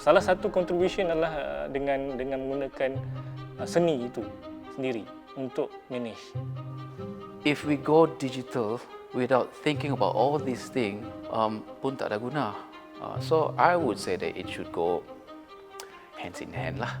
Salah satu contribution adalah uh, dengan dengan menggunakan uh, seni itu sendiri untuk manage. If we go digital without thinking about all these things, um, pun tak ada guna. Uh, so I would say that it should go hands in hand lah.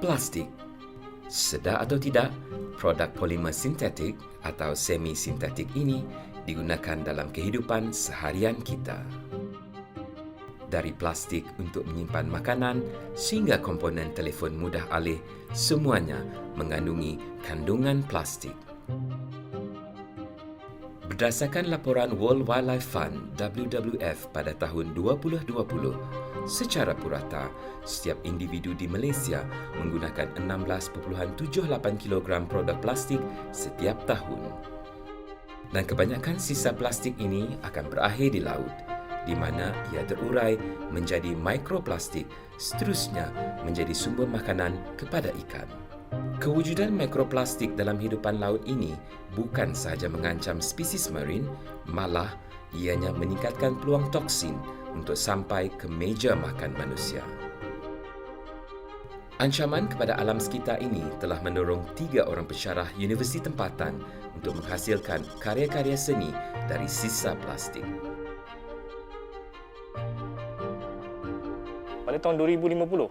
Plastik. Sedar atau tidak, produk polimer sintetik atau semi-sintetik ini digunakan dalam kehidupan seharian kita. Dari plastik untuk menyimpan makanan sehingga komponen telefon mudah alih, semuanya mengandungi kandungan plastik. Berdasarkan laporan World Wildlife Fund WWF pada tahun 2020, secara purata, setiap individu di Malaysia menggunakan 16.78 kg produk plastik setiap tahun. Dan kebanyakan sisa plastik ini akan berakhir di laut, di mana ia terurai menjadi mikroplastik, seterusnya menjadi sumber makanan kepada ikan. Kewujudan mikroplastik dalam hidupan laut ini bukan sahaja mengancam spesies marin, malah ianya meningkatkan peluang toksin untuk sampai ke meja makan manusia. Ancaman kepada alam sekitar ini telah mendorong tiga orang pensyarah universiti tempatan untuk menghasilkan karya-karya seni dari sisa plastik. Pada tahun 2050,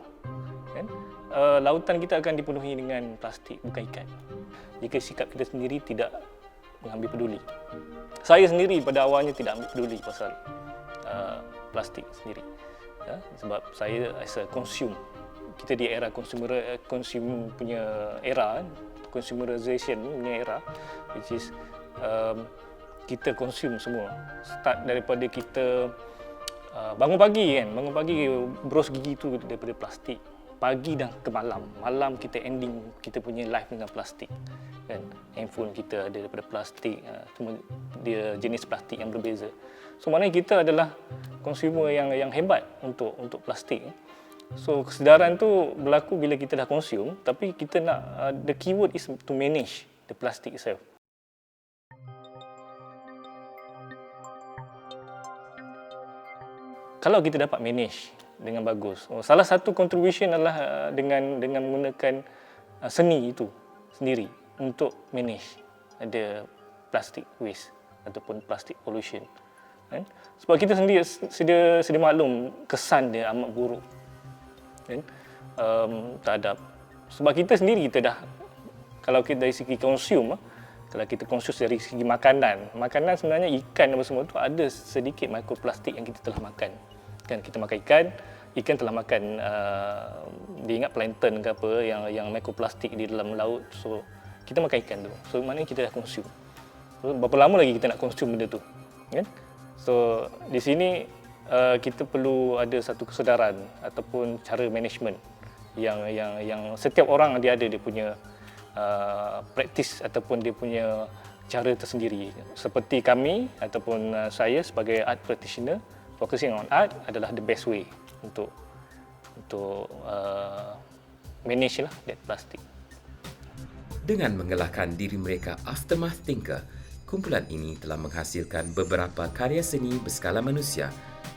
kan, uh, lautan kita akan dipenuhi dengan plastik bukan ikan. Jika sikap kita sendiri tidak mengambil peduli. Saya sendiri pada awalnya tidak ambil peduli pasal uh, plastik sendiri. Ya, sebab saya as a consume kita di era consumer consume punya era consumerization punya era which is um, kita consume semua start daripada kita uh, bangun pagi kan bangun pagi bros gigi tu daripada plastik pagi dan ke malam. Malam kita ending kita punya life dengan plastik. Kan? Handphone kita ada daripada plastik cuma dia jenis plastik yang berbeza. So maknanya kita adalah consumer yang yang hebat untuk untuk plastik. So kesedaran tu berlaku bila kita dah consume tapi kita nak uh, the keyword is to manage the plastic itself. Kalau kita dapat manage dengan bagus. Oh, salah satu contribution adalah uh, dengan dengan menggunakan uh, seni itu sendiri untuk manage the plastic waste ataupun plastic pollution. Kan? Sebab kita sendiri sedia sedia maklum kesan dia amat buruk kan um, terhadap sebab kita sendiri kita dah kalau kita dari segi consume kalau kita konsumsi dari segi makanan makanan sebenarnya ikan dan semua tu ada sedikit mikroplastik yang kita telah makan kan kita makan ikan ikan telah makan uh, dia ingat plankton ke apa yang yang mikroplastik di dalam laut. So kita makan ikan tu. So maknanya kita dah consume. So, berapa lama lagi kita nak consume benda tu? Kan? So di sini uh, kita perlu ada satu kesedaran ataupun cara management yang yang yang setiap orang dia ada dia punya uh, praktis ataupun dia punya cara tersendiri. Seperti kami ataupun uh, saya sebagai art practitioner focusing on art adalah the best way untuk untuk uh, manage lah that plastic. Dengan mengelakkan diri mereka Aftermath Thinker, kumpulan ini telah menghasilkan beberapa karya seni berskala manusia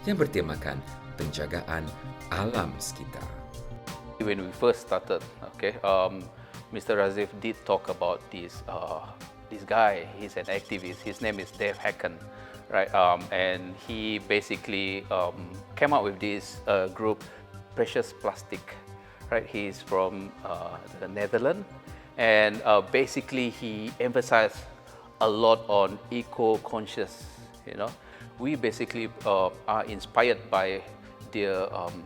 yang bertemakan penjagaan alam sekitar. When we first started, okay, um, Mr. Razif did talk about this uh, this guy. He's an activist. His name is Dave Hacken, right? Um, and he basically um, came up with this uh, group, Precious Plastic, right? He's from uh, the Netherlands, and uh, basically he emphasized a lot on eco-conscious, you know. We basically uh, are inspired by their um,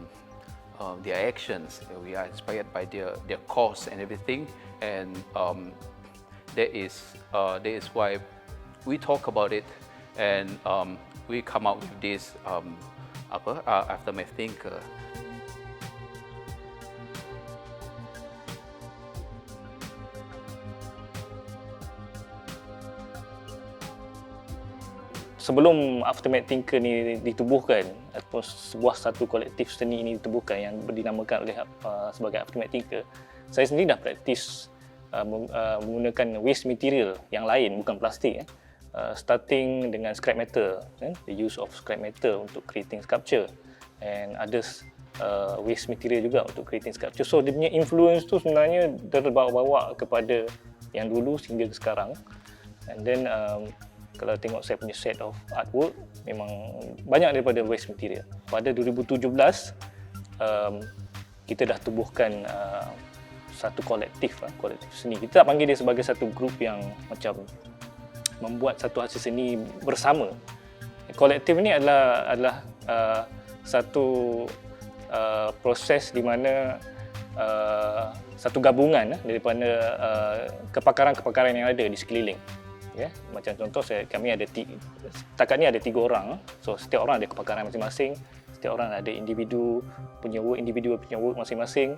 uh, their actions. We are inspired by their their cause and everything, and um, that is uh, that is why we talk about it, and um, we come up with this um, apa uh, aftermath thinker. sebelum Aftermath Thinker ni ditubuhkan ataupun sebuah satu kolektif seni ini ditubuhkan yang dinamakan oleh uh, sebagai Aftermath Thinker saya sendiri dah praktis uh, uh, menggunakan waste material yang lain bukan plastik eh. Uh, starting dengan scrap metal eh, the use of scrap metal untuk creating sculpture and others uh, waste material juga untuk creating sculpture so dia punya influence tu sebenarnya terbawa-bawa kepada yang dulu sehingga sekarang and then um, kalau tengok saya punya set of artwork memang banyak daripada waste material. Pada 2017 um, kita dah tubuhkan uh, satu kolektif lah, kolektif seni. Kita tak panggil dia sebagai satu grup yang macam membuat satu hasil seni bersama. Kolektif ni adalah adalah uh, satu uh, proses di mana uh, satu gabungan uh, daripada uh, kepakaran-kepakaran yang ada di sekeliling. Ya macam contoh saya kami ada setakat ni ada tiga orang. So setiap orang ada kepakaran masing-masing. Setiap orang ada individu punya work individu punya work masing-masing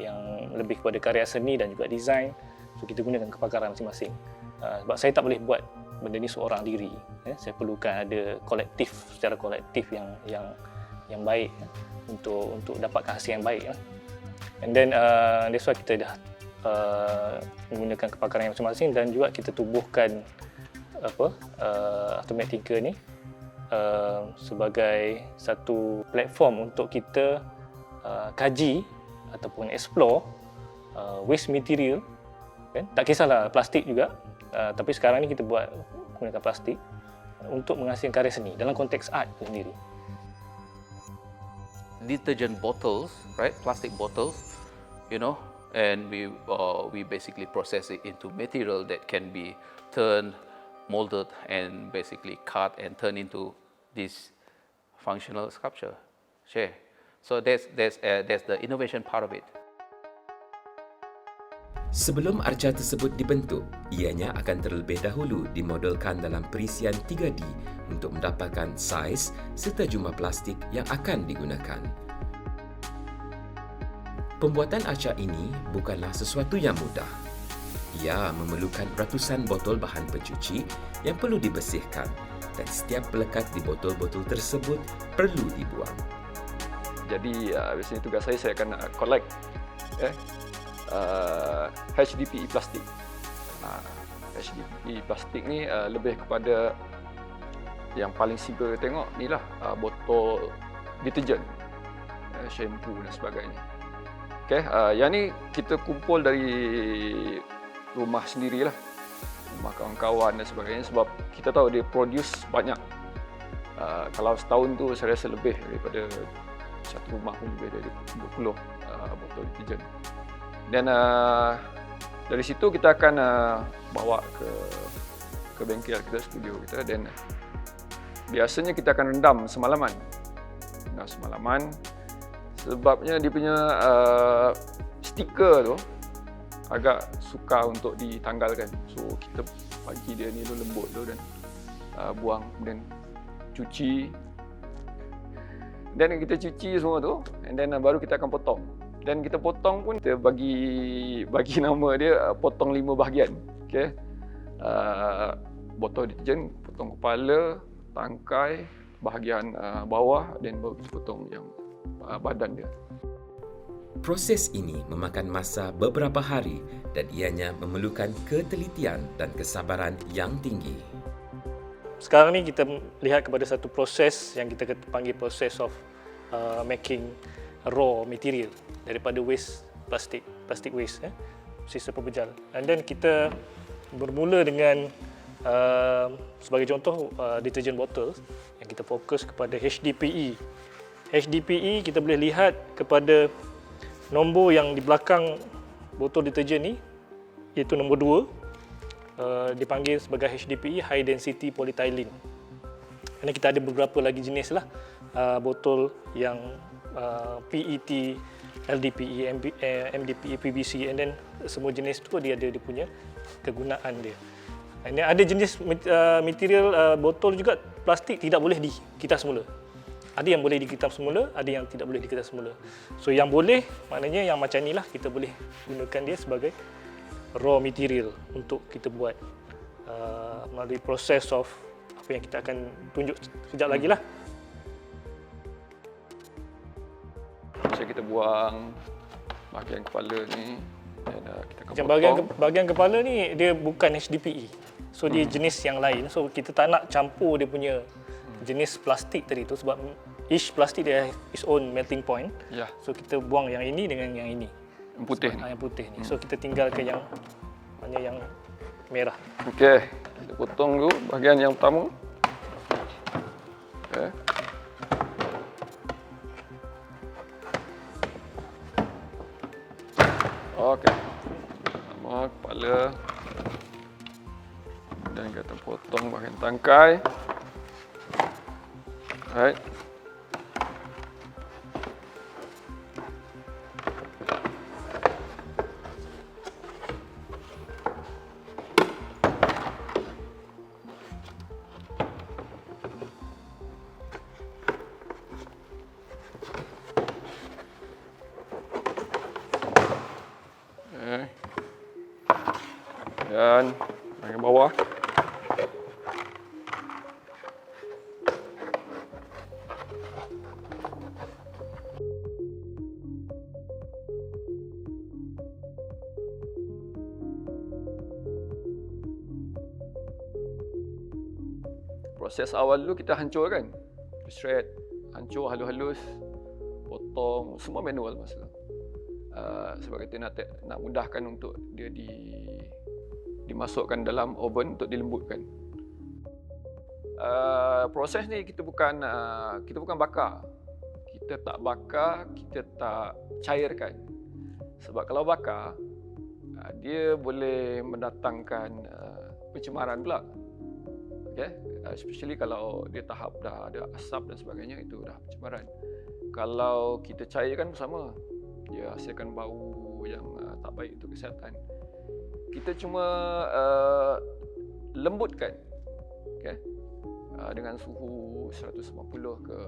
yang lebih kepada karya seni dan juga design. So kita gunakan kepakaran masing-masing uh, sebab saya tak boleh buat benda ni seorang diri ya saya perlukan ada kolektif secara kolektif yang yang yang baik ya, untuk untuk dapatkan hasil yang baik ya. and then uh, that's why kita dah uh, menggunakan kepakaran yang masing-masing dan juga kita tubuhkan apa uh, Automatic Thinker ni uh, sebagai satu platform untuk kita uh, kaji ataupun explore uh, waste material kan tak kisahlah plastik juga uh, tapi sekarang ni kita buat menggunakan plastik untuk menghasilkan karya seni dalam konteks art itu sendiri Detergent bottles, right? Plastic bottles, you know, and we uh, we basically process it into material that can be turned, molded, and basically cut and turned into this functional sculpture. Share. So that's that's uh, that's the innovation part of it. Sebelum arca tersebut dibentuk, ianya akan terlebih dahulu dimodelkan dalam perisian 3D untuk mendapatkan saiz serta jumlah plastik yang akan digunakan. Pembuatan arca ini bukanlah sesuatu yang mudah. Ia memerlukan ratusan botol bahan pencuci yang perlu dibersihkan dan setiap pelekat di botol-botol tersebut perlu dibuang. Jadi uh, biasanya tugas saya saya akan uh, collect eh uh, HDPE plastik. Uh, HDPE plastik ni uh, lebih kepada yang paling simple tengok ni lah uh, botol deterjen, uh, shampoo dan sebagainya. Okay, uh, yang ni kita kumpul dari rumah sendirilah, rumah kawan-kawan dan sebagainya sebab kita tahu dia produce banyak. Uh, kalau setahun tu saya rasa lebih daripada satu rumah pun lebih dari 20 uh, botol deterjen. Dan uh, dari situ kita akan uh, bawa ke ke bengkel kita, studio kita dan biasanya kita akan rendam semalaman. Rendam semalaman sebabnya dia punya uh, stiker tu agak sukar untuk ditanggalkan. So kita bagi dia ni lembut dulu dan uh, buang dan cuci dan kita cuci semua tu and then uh, baru kita akan potong dan kita potong pun kita bagi bagi nama dia uh, potong lima bahagian. Okey? Uh, botol deterjen potong kepala tangkai bahagian uh, bawah dan baru kita potong yang uh, badan dia. Proses ini memakan masa beberapa hari dan ianya memerlukan ketelitian dan kesabaran yang tinggi. sekarang ni kita lihat kepada satu proses yang kita panggil proses of uh, making raw material daripada waste plastik, plastik waste, eh, sisa pembejal. And then kita bermula dengan uh, sebagai contoh uh, detergent bottle yang kita fokus kepada HDPE. HDPE kita boleh lihat kepada nombor yang di belakang botol deterjen ni iaitu nombor 2 Uh, dipanggil sebagai HDPE High Density Polyethylene. Ini kita ada beberapa lagi jenis lah uh, botol yang uh, PET, LDPE, MB, uh, MDPE, PVC and then semua jenis tu dia ada dia punya kegunaan dia. Ini ada jenis uh, material uh, botol juga plastik tidak boleh di kita semula. ada yang boleh dikitam semula, ada yang tidak boleh dikitam semula. So yang boleh maknanya yang macam ni lah kita boleh gunakan dia sebagai raw material untuk kita buat uh, melalui proses of apa yang kita akan tunjuk sekejap lagi lah. Macam kita buang bahagian kepala ni dan uh, kita akan Macam potong. bahagian bahagian kepala ni dia bukan HDPE. So dia jenis yang lain. So kita tak nak campur dia punya jenis plastik tadi tu sebab each plastik dia its own melting point. Ya, So kita buang yang ini dengan yang ini. yang putih ni. Ah, yang putih ni. So kita tinggalkan yang mana yang merah. Okey, kita potong dulu bahagian yang pertama. Bahagian Proses awal dulu kita hancurkan. Shred, hancur halus-halus, potong, semua manual masa tu. Uh, sebab kita nak te- nak mudahkan untuk dia di dimasukkan dalam oven untuk dilembutkan. Uh, proses ni kita bukan uh, kita bukan bakar. Kita tak bakar, kita tak cairkan. Sebab kalau bakar uh, dia boleh mendatangkan uh, pencemaran pula. Okay? Uh, especially kalau dia tahap dah ada asap dan sebagainya itu dah pencemaran. Kalau kita cairkan sama dia hasilkan bau yang uh, tak baik untuk kesihatan. Kita cuma uh, lembutkan okay? uh, dengan suhu 150 ke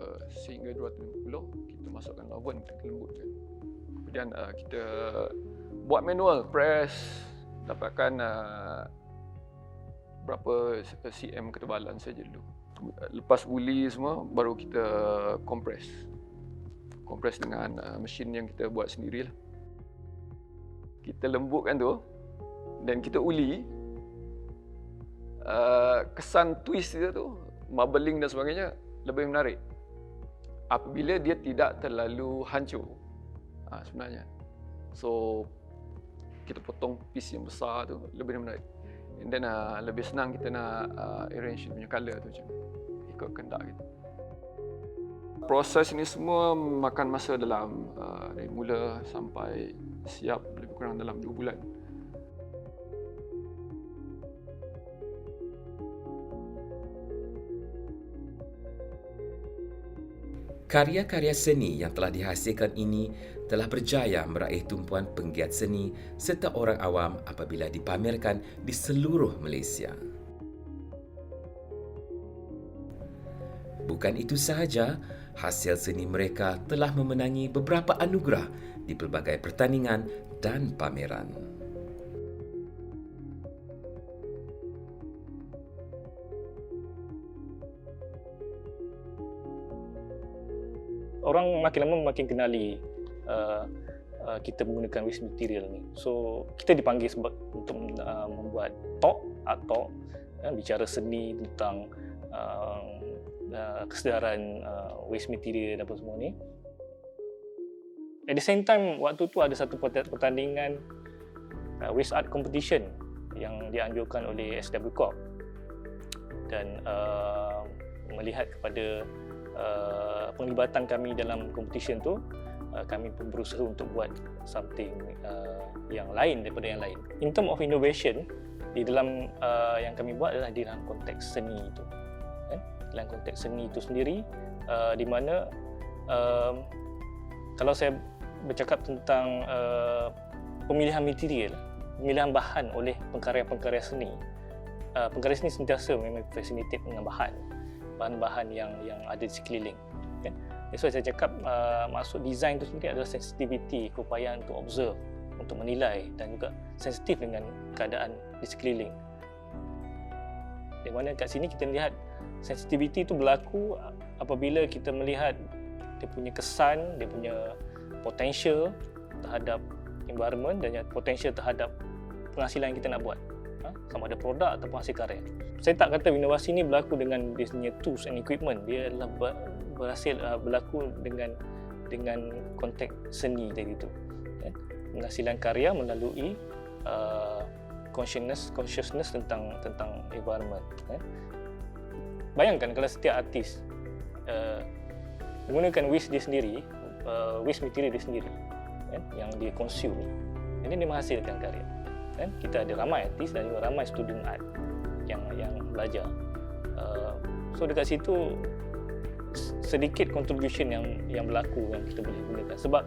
sehingga 250 kita masukkan oven kita lembutkan. Kemudian uh, kita buat manual press dapatkan uh, berapa cm ketebalan saja dulu. Lepas uli semua baru kita compress. Kompres dengan uh, mesin yang kita buat sendiri lah. Kita lembutkan tu dan kita uli uh, kesan twist dia tu marbling dan sebagainya lebih menarik. Apabila dia tidak terlalu hancur. Ha, sebenarnya. So kita potong piece yang besar tu lebih menarik and then uh, lebih senang kita nak uh, arrange punya colour tu macam ikut kehendak kita proses ini semua makan masa dalam uh, dari mula sampai siap lebih kurang dalam 2 bulan. Karya-karya seni yang telah dihasilkan ini telah berjaya meraih tumpuan penggiat seni serta orang awam apabila dipamerkan di seluruh Malaysia. Bukan itu sahaja, hasil seni mereka telah memenangi beberapa anugerah di pelbagai pertandingan dan pameran. orang makin lama makin kenali uh, uh, kita menggunakan waste material ni. So kita dipanggil sebab untuk uh, membuat talk atau uh, bicara seni tentang uh, uh, kesedaran uh, waste material dan apa semua ni. At the same time waktu tu ada satu perta- pertandingan uh, waste art competition yang dianjurkan oleh SW Corp dan uh, melihat kepada uh, penglibatan kami dalam competition tu uh, kami pun berusaha untuk buat something uh, yang lain daripada yang lain. In term of innovation di dalam uh, yang kami buat adalah di dalam konteks seni itu. Kan? Dalam konteks seni itu sendiri uh, di mana uh, kalau saya bercakap tentang uh, pemilihan material, pemilihan bahan oleh pengkarya-pengkarya seni. Uh, pengkarya seni sentiasa memang fascinated dengan bahan bahan-bahan yang yang ada di sekeliling kan That's why saya cakap uh, maksud design tu sendiri adalah sensitivity, keupayaan untuk observe, untuk menilai dan juga sensitif dengan keadaan di sekeliling. Di mana kat sini kita lihat sensitivity itu berlaku apabila kita melihat dia punya kesan, dia punya potential terhadap environment dan potential terhadap penghasilan yang kita nak buat. Ha? Sama ada produk ataupun hasil karya. Saya tak kata inovasi ini berlaku dengan dia punya tools and equipment. Dia adalah berhasil uh, berlaku dengan dengan konteks seni tadi itu. Ya? Penghasilan karya melalui uh, consciousness consciousness tentang tentang environment. Ya? Bayangkan kalau setiap artis uh, menggunakan waste dia sendiri, waste material dia sendiri, ya? yang dia consume, ini dia menghasilkan karya kan? Kita ada ramai artis dan juga ramai student art yang yang belajar. Uh, so dekat situ sedikit contribution yang yang berlaku yang kita boleh gunakan. Sebab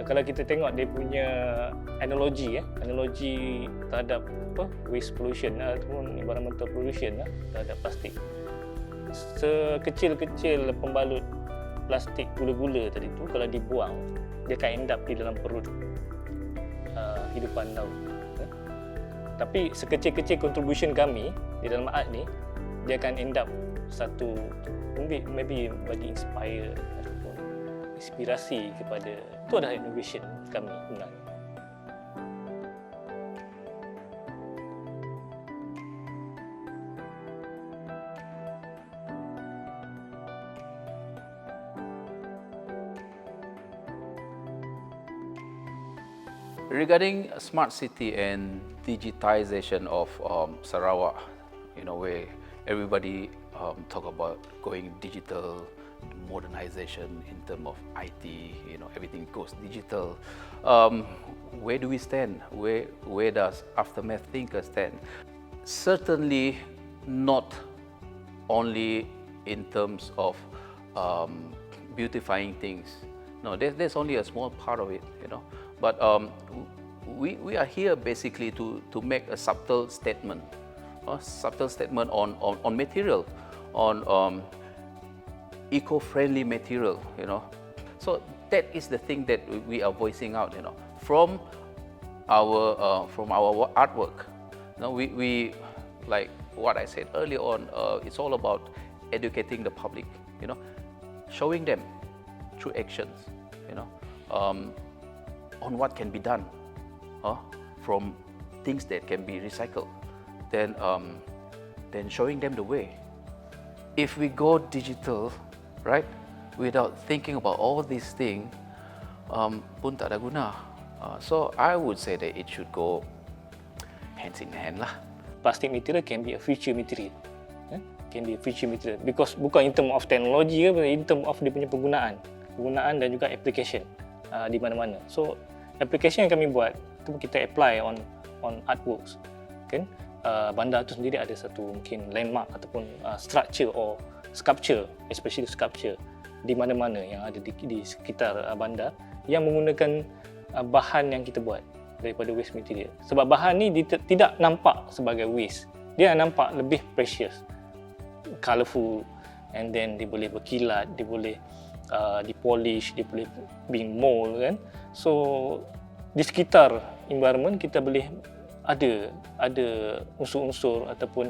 uh, kalau kita tengok dia punya analogi ya analogi terhadap apa waste pollution ataupun environmental pollution uh, terhadap plastik. Sekecil-kecil pembalut plastik gula-gula tadi tu kalau dibuang dia akan end up di dalam perut uh, hidupan laut tapi sekecil-kecil contribution kami di dalam art ni dia akan end up satu maybe, maybe bagi inspire ataupun inspirasi kepada itu adalah innovation kami sebenarnya Regarding smart city and digitization of um, Sarawak, you know, where everybody um, talk about going digital, modernization in terms of IT, you know, everything goes digital. Um, where do we stand? Where, where does Aftermath Thinker stand? Certainly not only in terms of um, beautifying things. No, there's, there's only a small part of it, you know. But um, we, we are here basically to, to make a subtle statement, a subtle statement on, on, on material, on um, eco-friendly material, you know. So that is the thing that we are voicing out, you know, from our uh, from our artwork. You know, we, we like what I said earlier on. Uh, it's all about educating the public, you know, showing them through actions, you know, um, on what can be done uh, from things that can be recycled, then um, then showing them the way. If we go digital, right, without thinking about all these things, um, pun tak ada guna. Uh, so I would say that it should go hands in hand lah. Plastic material can be a future material. Eh? Can be a future material because bukan in term of technology, in term of dia punya penggunaan, penggunaan dan juga application uh, di mana-mana. So application yang kami buat itu kita apply on on artworks kan? Uh, bandar tu sendiri ada satu mungkin landmark ataupun uh, structure or sculpture especially sculpture di mana-mana yang ada di, di sekitar uh, bandar yang menggunakan uh, bahan yang kita buat daripada waste material. Sebab bahan ni di, tidak nampak sebagai waste. Dia nampak lebih precious colourful and then dia boleh berkilat dia boleh uh, dipolish dia boleh being mold kan? So di sekitar environment kita boleh ada ada unsur-unsur ataupun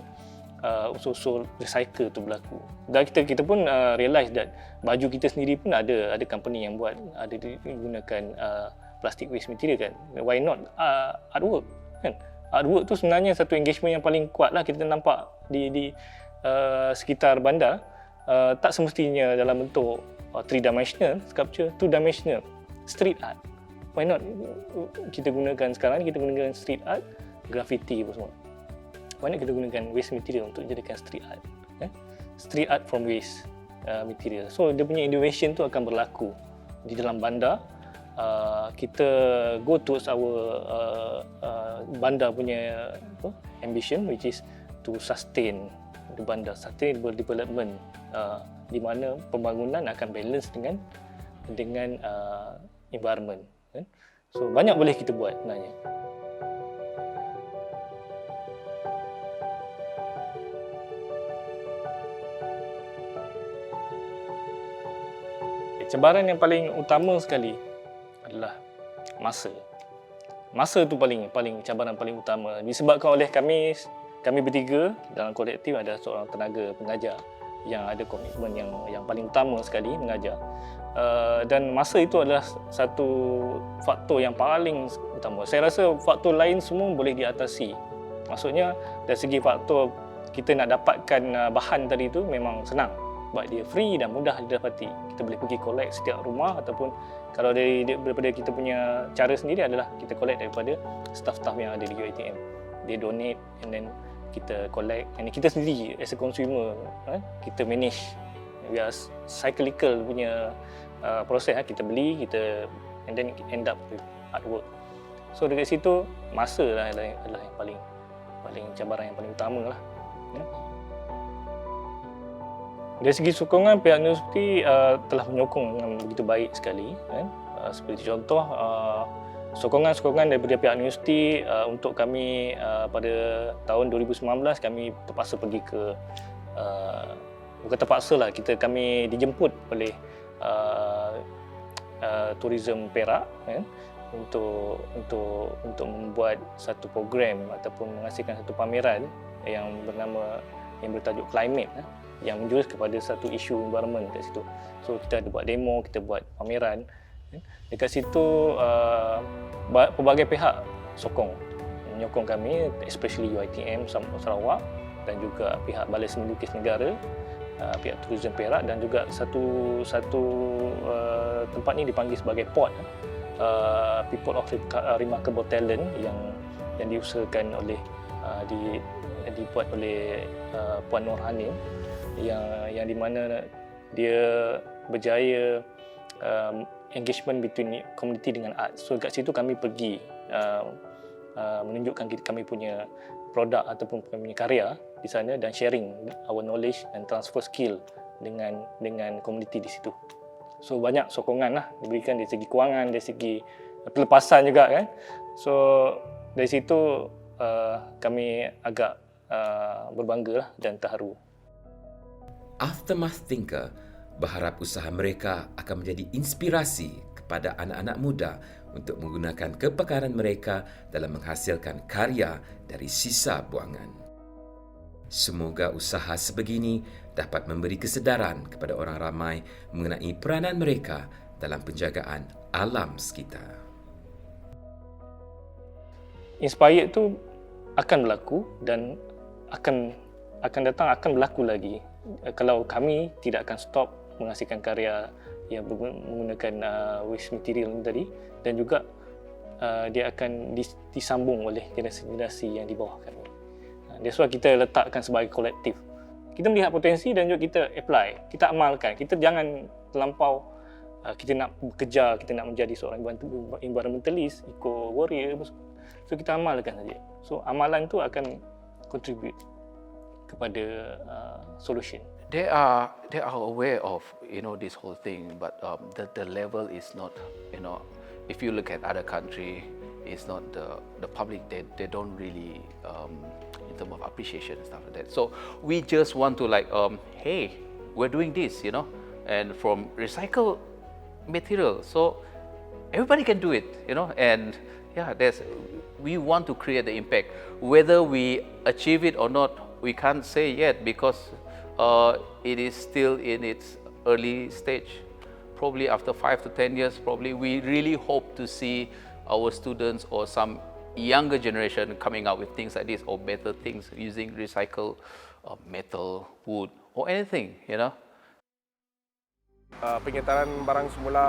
uh, unsur-unsur recycle tu berlaku. Dan kita kita pun uh, realize that baju kita sendiri pun ada ada company yang buat ada digunakan uh, plastic waste material kan. Why not uh, artwork kan? Artwork tu sebenarnya satu engagement yang paling kuat lah kita nampak di di uh, sekitar bandar uh, tak semestinya dalam bentuk uh, three dimensional sculpture, two dimensional street art why not? Kita gunakan sekarang kita gunakan street art graffiti apa semua. Why not kita gunakan waste material untuk jadikan street art eh? street art from waste uh, material. So dia punya innovation tu akan berlaku di dalam bandar. Uh, kita go towards our uh, uh, bandar punya uh, ambition which is to sustain the bandar sustainable development uh, di mana pembangunan akan balance dengan dengan uh, environment kan? So banyak boleh kita buat sebenarnya. cabaran yang paling utama sekali adalah masa. Masa tu paling paling cabaran paling utama disebabkan oleh kami kami bertiga dalam kolektif ada seorang tenaga pengajar yang ada komitmen yang yang paling utama sekali mengajar. Uh, dan masa itu adalah satu faktor yang paling utama. Saya rasa faktor lain semua boleh diatasi. Maksudnya dari segi faktor kita nak dapatkan uh, bahan tadi itu memang senang sebab dia free dan mudah didapati. Kita boleh pergi collect setiap rumah ataupun kalau dari daripada kita punya cara sendiri adalah kita collect daripada staff-staff yang ada di UiTM. Dia donate and then kita collect and kita sendiri as a consumer eh, kita manage we are cyclical punya uh, proses eh. kita beli kita and then end up with artwork so dekat situ masa lah adalah, adalah yang paling paling cabaran yang paling utama lah ya. dari segi sokongan pihak universiti uh, telah menyokong dengan begitu baik sekali kan uh, seperti contoh uh, sokongan-sokongan daripada pihak universiti uh, untuk kami uh, pada tahun 2019 kami terpaksa pergi ke uh, bukan terpaksa lah kita kami dijemput oleh uh, uh, tourism Perak kan untuk untuk untuk membuat satu program ataupun menghasilkan satu pameran yang bernama yang bertajuk climate eh, yang menjurus kepada satu isu environment kat situ. So kita ada buat demo, kita buat pameran. Eh. Dekat situ uh, pelbagai pihak sokong menyokong kami especially UiTM Sarawak dan juga pihak Balai Seni Lukis Negara uh, pihak Tourism Perak dan juga satu satu uh, tempat ni dipanggil sebagai port uh, People of Remarkable Talent yang yang diusahakan oleh uh, di dibuat oleh uh, Puan Nur Hanim yang yang di mana dia berjaya um, engagement between community dengan art. So kat situ kami pergi uh, uh, menunjukkan kami punya produk ataupun kami punya karya di sana dan sharing our knowledge and transfer skill dengan dengan community di situ. So banyak sokongan lah diberikan dari segi kewangan, dari segi pelepasan juga kan. So dari situ uh, kami agak uh, berbangga lah dan terharu. Aftermath Thinker berharap usaha mereka akan menjadi inspirasi kepada anak-anak muda untuk menggunakan kepakaran mereka dalam menghasilkan karya dari sisa buangan. Semoga usaha sebegini dapat memberi kesedaran kepada orang ramai mengenai peranan mereka dalam penjagaan alam sekitar. Inspired tu akan berlaku dan akan akan datang akan berlaku lagi kalau kami tidak akan stop menghasilkan karya yang menggunakan uh, waste material tadi dan juga uh, dia akan disambung oleh generasi-generasi yang di bawah kami. That's why kita letakkan sebagai kolektif. Kita melihat potensi dan juga kita apply, kita amalkan. Kita jangan terlampau uh, kita nak bekerja, kita nak menjadi seorang environmentalist, eco warrior. So kita amalkan saja. So amalan tu akan contribute kepada uh, solution they are they are aware of you know this whole thing, but um, the the level is not you know if you look at other country, it's not the the public they they don't really um, in terms of appreciation and stuff like that. So we just want to like um, hey, we're doing this, you know, and from recycle material, so everybody can do it, you know, and yeah, there's we want to create the impact. Whether we achieve it or not, we can't say yet because uh, it is still in its early stage. Probably after five to ten years, probably we really hope to see our students or some younger generation coming up with things like this or better things using recycled uh, metal, wood, or anything, you know. Uh, pengetaran barang semula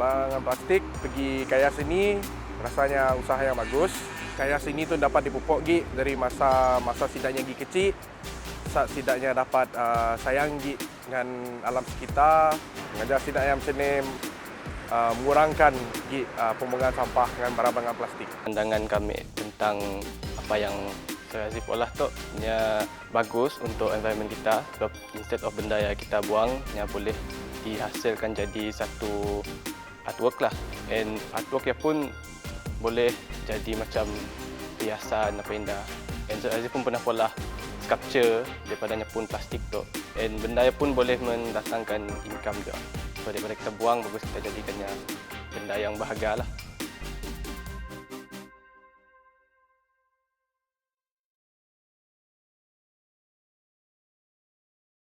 barang plastik pergi kaya seni rasanya usaha yang bagus. Kaya seni tu dapat dipupuk gi dari masa masa sidaknya gi kecil setidaknya dapat uh, sayang dengan alam sekitar, mengajar setidaknya macam ni uh, mengurangkan uh, pembuangan sampah dengan barang-barang plastik. Pandangan kami tentang apa yang saya Azif olah tu nya bagus untuk environment kita sebab instead of benda yang kita buang nya boleh dihasilkan jadi satu artwork lah and artwork yang pun boleh jadi macam hiasan apa indah and Azif pun pernah pola sculpture daripadanya pun plastik tu and benda pun boleh mendatangkan income juga. Daripada kita buang bagus kita jadikannya benda yang berharga lah.